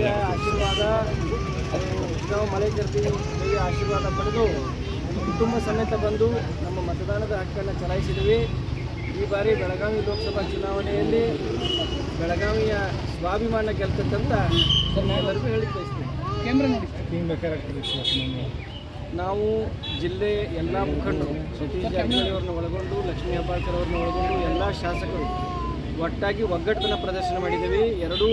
ದೇವಿಯ ಆಶೀರ್ವಾದ ನಾವು ಮಲೆಕರ್ತಿ ದೇವಿಯ ಆಶೀರ್ವಾದ ಪಡೆದು ಕುಟುಂಬ ಸಮೇತ ಬಂದು ನಮ್ಮ ಮತದಾನದ ಹಕ್ಕನ್ನು ಚಲಾಯಿಸಿದ್ದೀವಿ ಈ ಬಾರಿ ಬೆಳಗಾವಿ ಲೋಕಸಭಾ ಚುನಾವಣೆಯಲ್ಲಿ ಬೆಳಗಾವಿಯ ಸ್ವಾಭಿಮಾನ ಗೆಲ್ತಕ್ಕಂತ ಎಲ್ಲರಿಗೂ ಹೇಳಿ ಬಯಸ್ತೀವಿ. ಕೇಂದ್ರ ನಾವು ಜಿಲ್ಲೆ ಎಲ್ಲ ಮುಖಂಡರು ಸತೀಶ್ ಜಾರಕಿಹೊಳಿ ಅವರನ್ನು ಒಳಗೊಂಡು ಲಕ್ಷ್ಮೀ ಹೆಬ್ಬಾಳ್ಕರ್ ಅವ್ರನ್ನ ಒಳಗೊಂಡು ಎಲ್ಲ ಶಾಸಕರು ಒಟ್ಟಾಗಿ ಒಗ್ಗಟ್ಟನ್ನು ಪ್ರದರ್ಶನ ಮಾಡಿದ್ದೀವಿ. ಎರಡೂ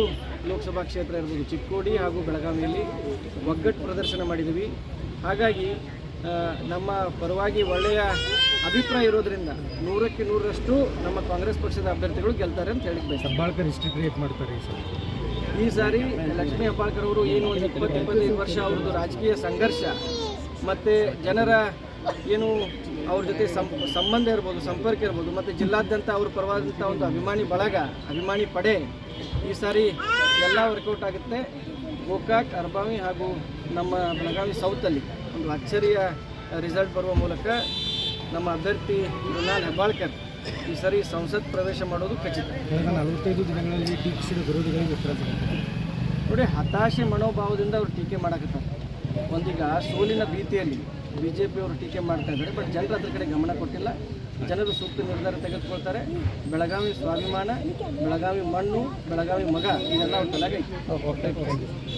ಲೋಕಸಭಾ ಕ್ಷೇತ್ರ ಇರ್ಬೋದು ಚಿಕ್ಕೋಡಿ ಹಾಗೂ ಬೆಳಗಾವಿಯಲ್ಲಿ ಒಗ್ಗಟ್ಟು ಪ್ರದರ್ಶನ ಮಾಡಿದ್ದೀವಿ. ಹಾಗಾಗಿ ನಮ್ಮ ಪರವಾಗಿ ಒಳ್ಳೆಯ ಅಭಿಪ್ರಾಯ ಇರೋದ್ರಿಂದ ನೂರಕ್ಕೆ ನೂರರಷ್ಟು ನಮ್ಮ ಕಾಂಗ್ರೆಸ್ ಪಕ್ಷದ ಅಭ್ಯರ್ಥಿಗಳು ಗೆಲ್ತಾರೆ ಅಂತ ಹೇಳಿ ಹೆಬ್ಬಾಳ್ಕರ್ ಹಿಸ್ಟ್ರಿ ಕ್ರಿಯೇಟ್ ಮಾಡ್ತಾರೆ ಈ ಸಲ. ಈ ಸಾರಿ ಲಕ್ಷ್ಮೀ ಹೆಬ್ಬಾಳ್ಕರ್ ಅವರು ಏನು ಒಂದು ಇಪ್ಪತ್ತು ಇಪ್ಪತ್ತೈದು ವರ್ಷ ಅವ್ರದ್ದು ರಾಜಕೀಯ ಸಂಘರ್ಷ ಮತ್ತು ಜನರ ಏನು ಅವ್ರ ಜೊತೆ ಸಂಬಂಧ ಇರ್ಬೋದು ಸಂಪರ್ಕ ಇರ್ಬೋದು ಮತ್ತು ಜಿಲ್ಲಾದ್ಯಂತ ಅವರು ಪರವಾದಂಥ ಒಂದು ಅಭಿಮಾನಿ ಬಳಗ ಅಭಿಮಾನಿ ಪಡೆ ಈ ಸಾರಿ ಎಲ್ಲ ವರ್ಕೌಟ್ ಆಗುತ್ತೆ. ಗೋಕಾಕ್ ಅರ್ಬಾವಿ ಹಾಗೂ ನಮ್ಮ ಬೆಳಗಾವಿ ಸೌತಲ್ಲಿ ಒಂದು ಅಚ್ಚರಿಯ ರಿಸಲ್ಟ್ ಬರುವ ಮೂಲಕ ನಮ್ಮ ಅಭ್ಯರ್ಥಿ ಮೃಣಾಲ್ ಹೆಬ್ಬಾಳ್ಕರ್ ಈ ಸಾರಿ ಸಂಸತ್ ಪ್ರವೇಶ ಮಾಡೋದು ಖಚಿತ. ನಲವತ್ತೈದು ದಿನಗಳಲ್ಲಿ ಟೀಕಿಸಿದ ವಿರೋಧಿಗಳಿಗೆ ಉತ್ತರ ನೋಡಿ ಹತಾಶೆ ಮನೋಭಾವದಿಂದ ಅವರು ಟೀಕೆ ಮಾಡಕತ್ತಾರೆ. ಒಂದೀಗ ಸೋಲಿನ ಭೀತಿಯಲ್ಲಿ ಬಿ ಜೆ ಪಿಯವರು ಟೀಕೆ ಮಾಡ್ತಾ ಇದ್ದಾರೆ ಬಟ್ ಜನರು ಅದ್ರ ಕಡೆ ಗಮನ ಕೊಟ್ಟಿಲ್ಲ. ಜನರು ಸೂಕ್ತ ನಿರ್ಧಾರ ತೆಗೆದುಕೊಳ್ತಾರೆ. ಬೆಳಗಾವಿ ಸ್ವಾಭಿಮಾನ, ಬೆಳಗಾವಿ ಮಣ್ಣು, ಬೆಳಗಾವಿ ಮಗ, ಇದೆಲ್ಲ ಅವ್ರ ತಲೆಗೆ ಐತಿ.